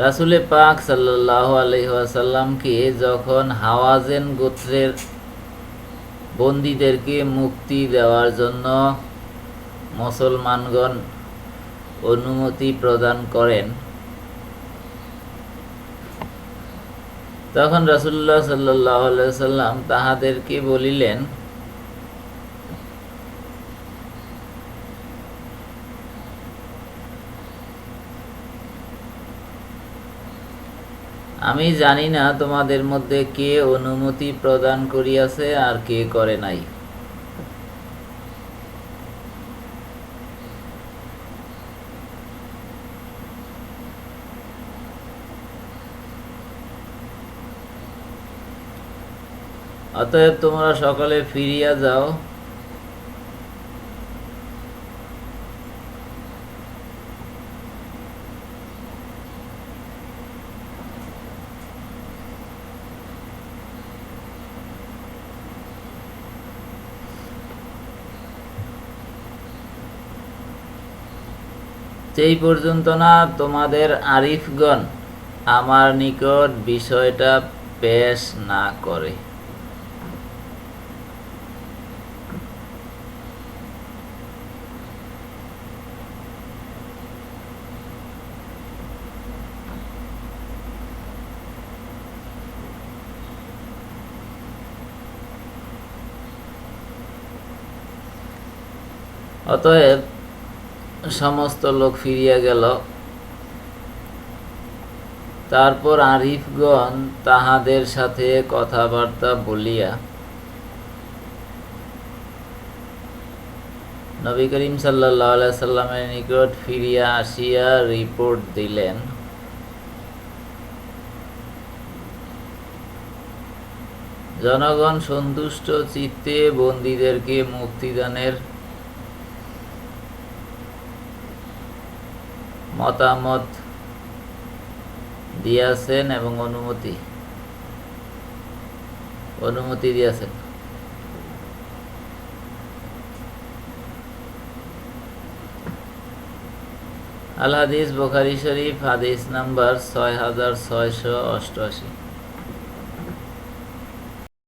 রাসুলে পাক সাল্লাহ আলহিহাসাল্লামকে যখন হাওয়াজেন গোত্রের বন্দীদেরকে মুক্তি দেওয়ার জন্য মুসলমানগণ অনুমতি প্রদান করেন, তখন রাসুল্লাহ সাল্লাহ সাল্লাম তাহাদেরকে বলিলেন আমি জানি না তোমাদের মধ্যে কে অনুমতি প্রদান করিয়াছে আর কে করে নাই। অতএব তোমরা সকলে ফিরিয়া যাও। সেই পর্যন্ত না তোমাদের আরিফগণ আমার নিকট বিষয়টা পেশ না করে। অতএব সমস্ত লোক ফিরিয়া গেল। তারপর আরিফগণ তাহাদের সাথে কথাবার্তা বলিয়া নবী করিম সাল্লামের নিকট ফিরিয়া আসিয়া রিপোর্ট দিলেন। জনগণ সন্তুষ্ট চিত্তে বন্দীদেরকে মুক্তিদানের মতামত দিয়াছেন এবং অনুমতি অনুমতি দিয়াছেন। আল হাদিস বোখারি শরীফ, হাদিস নাম্বার ছয় হাজার ছয়শো অষ্টআশি।